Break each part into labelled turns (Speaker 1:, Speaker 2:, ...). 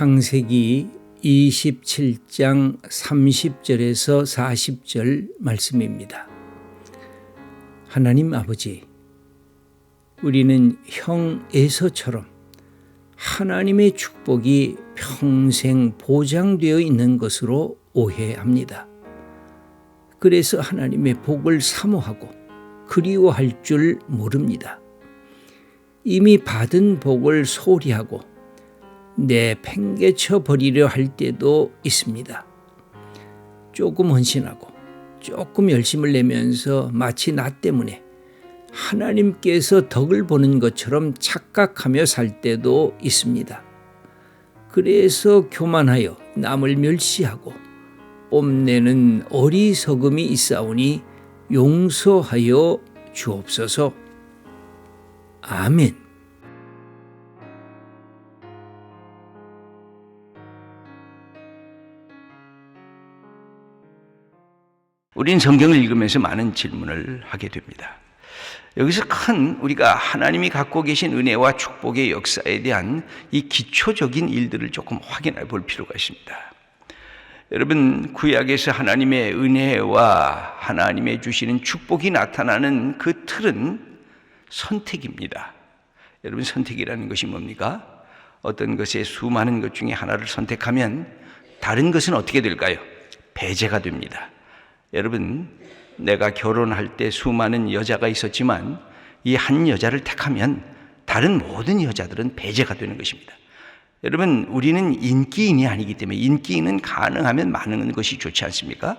Speaker 1: 창세기 27장 30절에서 40절 말씀입니다. 하나님 아버지, 우리는 형 에서처럼 하나님의 축복이 평생 보장되어 있는 것으로 오해합니다. 그래서 하나님의 복을 사모하고 그리워할 줄 모릅니다. 이미 받은 복을 소리하고 내팽개쳐 버리려 할 때도 있습니다. 조금 헌신하고 조금 열심을 내면서 마치 나 때문에 하나님께서 덕을 보는 것처럼 착각하며 살 때도 있습니다. 그래서 교만하여 남을 멸시하고 뽐내는 어리석음이 있사오니 용서하여 주옵소서. 아멘.
Speaker 2: 우리는 성경을 읽으면서 많은 질문을 하게 됩니다. 여기서 큰 우리가 하나님이 갖고 계신 은혜와 축복의 역사에 대한 이 기초적인 일들을 조금 확인해 볼 필요가 있습니다. 여러분, 구약에서 하나님의 은혜와 하나님의 주시는 축복이 나타나는 그 틀은 선택입니다. 여러분, 선택이라는 것이 뭡니까? 어떤 것에 수많은 것 중에 하나를 선택하면 다른 것은 어떻게 될까요? 배제가 됩니다. 여러분, 내가 결혼할 때 수많은 여자가 있었지만 이 한 여자를 택하면 다른 모든 여자들은 배제가 되는 것입니다. 여러분, 우리는 인기인이 아니기 때문에 인기인은 가능하면 많은 것이 좋지 않습니까?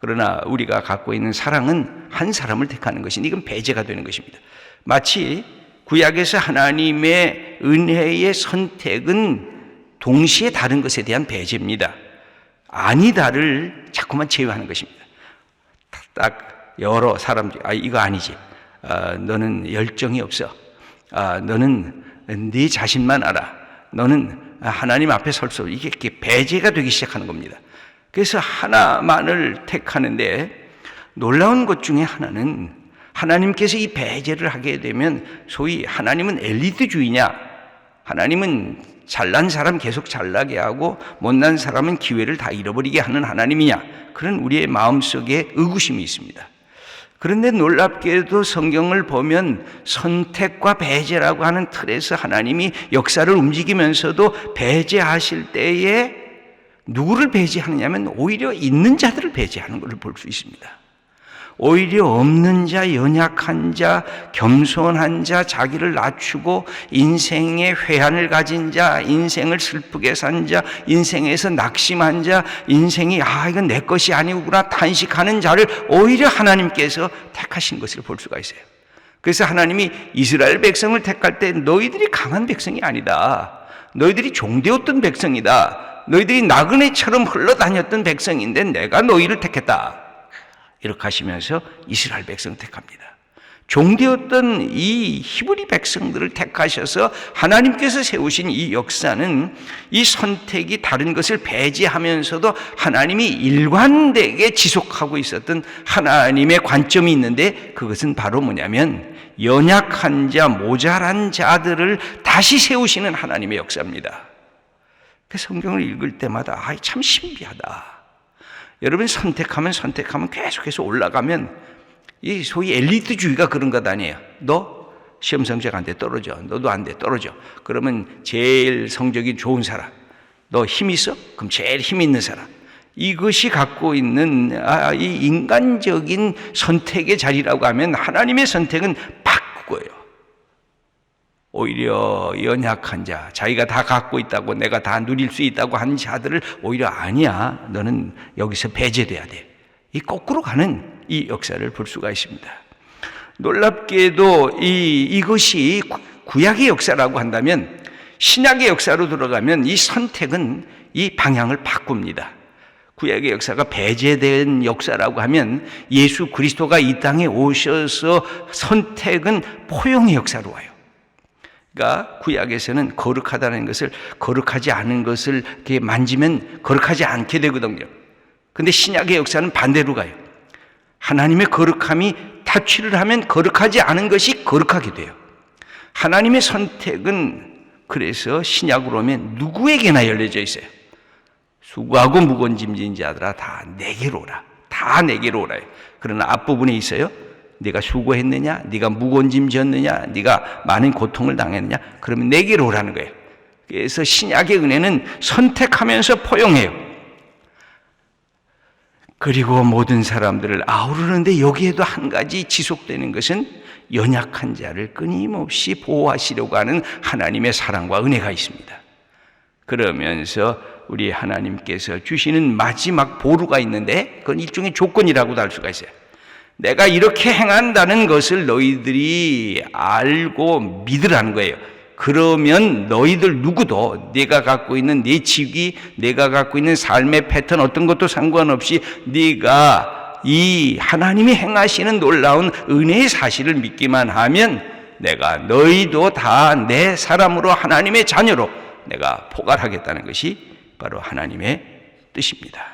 Speaker 2: 그러나 우리가 갖고 있는 사랑은 한 사람을 택하는 것이니 이건 배제가 되는 것입니다. 마치 구약에서 하나님의 은혜의 선택은 동시에 다른 것에 대한 배제입니다. 아니다를 자꾸만 제외하는 것입니다. 딱 여러 사람들이 아 이거 아니지. 아, 너는 열정이 없어. 아, 너는 네 자신만 알아. 너는 하나님 앞에 설 수 이게 이렇게 배제가 되기 시작하는 겁니다. 그래서 하나만을 택하는데 놀라운 것 중에 하나는 하나님께서 이 배제를 하게 되면 소위 하나님은 엘리트주의냐? 하나님은 잘난 사람 계속 잘나게 하고 못난 사람은 기회를 다 잃어버리게 하는 하나님이냐? 그런 우리의 마음속에 의구심이 있습니다. 그런데 놀랍게도 성경을 보면 선택과 배제라고 하는 틀에서 하나님이 역사를 움직이면서도 배제하실 때에 누구를 배제하느냐면 오히려 있는 자들을 배제하는 것을 볼 수 있습니다. 오히려 없는 자, 연약한 자, 겸손한 자, 자기를 낮추고 인생의 회한을 가진 자, 인생을 슬프게 산 자, 인생에서 낙심한 자, 인생이 아 이건 내 것이 아니구나 탄식하는 자를 오히려 하나님께서 택하신 것을 볼 수가 있어요. 그래서 하나님이 이스라엘 백성을 택할 때 너희들이 강한 백성이 아니다. 너희들이 종되었던 백성이다. 너희들이 나그네처럼 흘러다녔던 백성인데 내가 너희를 택했다. 이렇게 하시면서 이스라엘 백성 택합니다. 종되었던 이 히브리 백성들을 택하셔서 하나님께서 세우신 이 역사는 이 선택이 다른 것을 배제하면서도 하나님이 일관되게 지속하고 있었던 하나님의 관점이 있는데 그것은 바로 뭐냐면 연약한 자, 모자란 자들을 다시 세우시는 하나님의 역사입니다. 그 성경을 읽을 때마다 아, 참 신비하다. 여러분 선택하면 선택하면 계속해서 올라가면 이 소위 엘리트주의가 그런 것 아니에요. 너 시험 성적 안 돼 떨어져. 너도 안 돼 떨어져. 그러면 제일 성적이 좋은 사람. 너 힘 있어? 그럼 제일 힘 있는 사람. 이것이 갖고 있는 아, 이 인간적인 선택의 자리라고 하면 하나님의 선택은 바꾸고요. 오히려 연약한 자, 자기가 다 갖고 있다고 내가 다 누릴 수 있다고 한 자들을 오히려 아니야. 너는 여기서 배제돼야 돼. 이 거꾸로 가는 이 역사를 볼 수가 있습니다. 놀랍게도 이, 이것이 구약의 역사라고 한다면 신약의 역사로 들어가면 이 선택은 이 방향을 바꿉니다. 구약의 역사가 배제된 역사라고 하면 예수 그리스도가 이 땅에 오셔서 선택은 포용의 역사로 와요. 그러니까 구약에서는 거룩하다는 것을 거룩하지 않은 것을 이렇게 만지면 거룩하지 않게 되거든요. 근데 신약의 역사는 반대로 가요. 하나님의 거룩함이 타취를 하면 거룩하지 않은 것이 거룩하게 돼요. 하나님의 선택은 그래서 신약으로 오면 누구에게나 열려져 있어요. 수고하고 무거운 짐진 자들아 다 내게로 오라. 다 내게로 오라. 그러나 앞부분에 있어요. 네가 수고했느냐? 네가 무거운 짐 졌느냐? 네가 많은 고통을 당했느냐? 그러면 내게로 오라는 거예요. 그래서 신약의 은혜는 선택하면서 포용해요. 그리고 모든 사람들을 아우르는데 여기에도 한 가지 지속되는 것은 연약한 자를 끊임없이 보호하시려고 하는 하나님의 사랑과 은혜가 있습니다. 그러면서 우리 하나님께서 주시는 마지막 보루가 있는데 그건 일종의 조건이라고도 할 수가 있어요. 내가 이렇게 행한다는 것을 너희들이 알고 믿으라는 거예요. 그러면 너희들 누구도 내가 갖고 있는 내 직위, 내가 갖고 있는 삶의 패턴 어떤 것도 상관없이 네가 이 하나님이 행하시는 놀라운 은혜의 사실을 믿기만 하면 내가 너희도 다 내 사람으로 하나님의 자녀로 내가 포괄하겠다는 것이 바로 하나님의 뜻입니다.